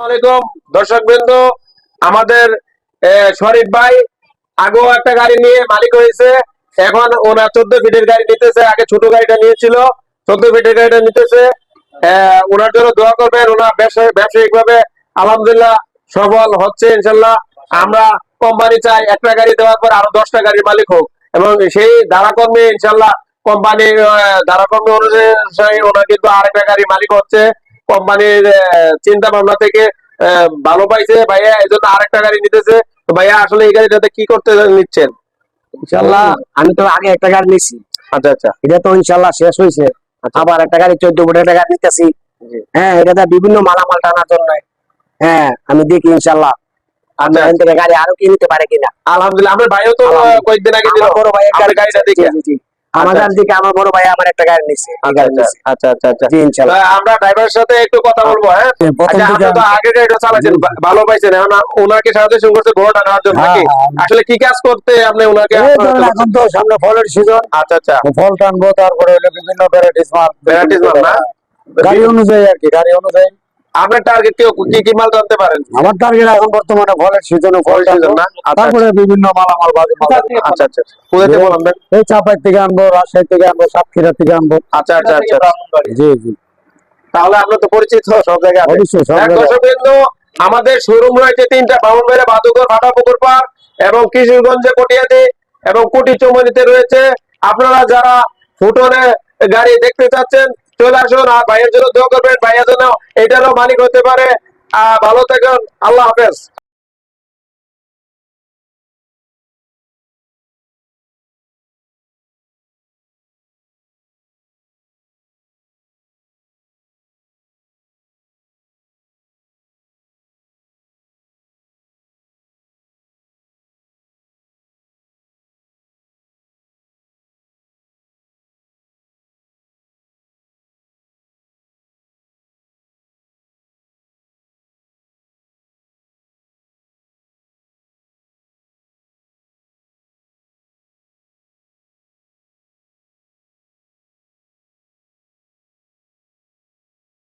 আলাইকুম। দর্শক বিন্দু আমাদের শরীফ ভাই আগেও একটা গাড়ি নিয়ে মালিক হয়েছে। এখন ওনার চোদ্দ ফিটের গাড়ি নিতেছে। আগে ছোট গাড়িটা নিয়েছিল। চোদ্দ ফিটের গাড়িটা নিতেছে। ওনার জন্য দোয়া করবেন। ওনার ব্যবসায়িক ভাবে আলহামদুলিল্লাহ সফল হচ্ছে, ইনশাল্লাহ। আমরা কোম্পানি চাই একটা গাড়ি দেওয়ার পর আরও দশটা গাড়ির মালিক হোক। এবং সেই ধারাকর্মে, ইনশাল্লাহ, কোম্পানির ধারাকর্মে অনুযায়ী ওনার কিন্তু আরেকটা গাড়ির মালিক হচ্ছে। কোম্পানির চিন্তা ভাবনা থেকে ভালো পাইছে। ভাইয়া এই জন্য আরেকটা গাড়ি নিতেছে। তো ভাইয়া আসলে এই গাড়িটাতে কি করতে নিচ্ছেন? ইনশাল্লাহ আমি তো আগে একটা গাড়ি নিছি। আচ্ছা আচ্ছা। এটা তো ইনশাল্লাহ শেষ হয়েছে আচ্ছা। আবার একটা গাড়ি চোদ্দ ফুটের টাকা নিতেছি। হ্যাঁ এটাতে বিভিন্ন মালামাল টানার জন্য। হ্যাঁ আমি দেখি ইনশাল্লাহ আমি আচ্ছা, গাড়ি আরও কি নিতে পারে কিনা। আলহামদুলিল্লাহ আমার ভাইও তো কয়েকদিন আগে দিল বড় ভাই আমার গাড়িটা দেখে। আমাদের দিকে আমার বড় ভাই আমার একটা গাড়ি নিছে আচ্ছা আচ্ছা আচ্ছা জি ইনশাল্লাহ। আমরা ড্রাইভারের সাথে একটু কথা বলব হ্যাঁ? আচ্ছা, আপনি তো আগে গাড়িটা। ভা- ভালো পাইছেন। এখন ওনাকে সাজেশন করছে ঘোড়াটা নেওয়ার জন্য হ্যাঁ, নাকি? হ্যাঁ। আসলে কি কাজ করতে আপনি ওনাকে এখন তো সামনে ফলের সিজন আচ্ছা আচ্ছা। ফল টানবো তারপরে হলো বিভিন্ন ভ্যারাইটিস মাল। Varieties মাল না? গাড়ি অনুযায়ী আর কি গাড়ি অনুযায়ী। আপনার টার্গেট কি কি কি মাল জানতে পারেন? আমার টার্গেট এখন বর্তমানে ফলের সিজনে ফল season না? আচ্ছা, তারপরে বিভিন্ন মালামাল বাজে আচ্ছা আচ্ছা কোথা থেকে বললাম এই চাপাই থেকে আনব রাজশাহী থেকে আনব সাতক্ষীরা থেকে আনব। আচ্ছা আচ্ছা আচ্ছা। জি জি। তাহলে আপনার তো পরিচিত সব জায়গায় অবশ্যই সব জায়গায়। আমাদের শোরুম রয়েছে তিনটা বামনবাড়ি বাদুকর ভাটা পুকুর পার এবং কিশোরগঞ্জে কটিয়াদি এবং কুটি চৌমনিতে রয়েছে। আপনারা যারা ফুটনে গাড়ি দেখতে চাচ্ছেন চলে আসুন, আর ভাইয়ের জন্য দোয়া করবেন ভাইয়ের জন্য এটারও মালিক হতে পারে। আহ, ভালো থাকুন, আল্লাহ হাফেজ।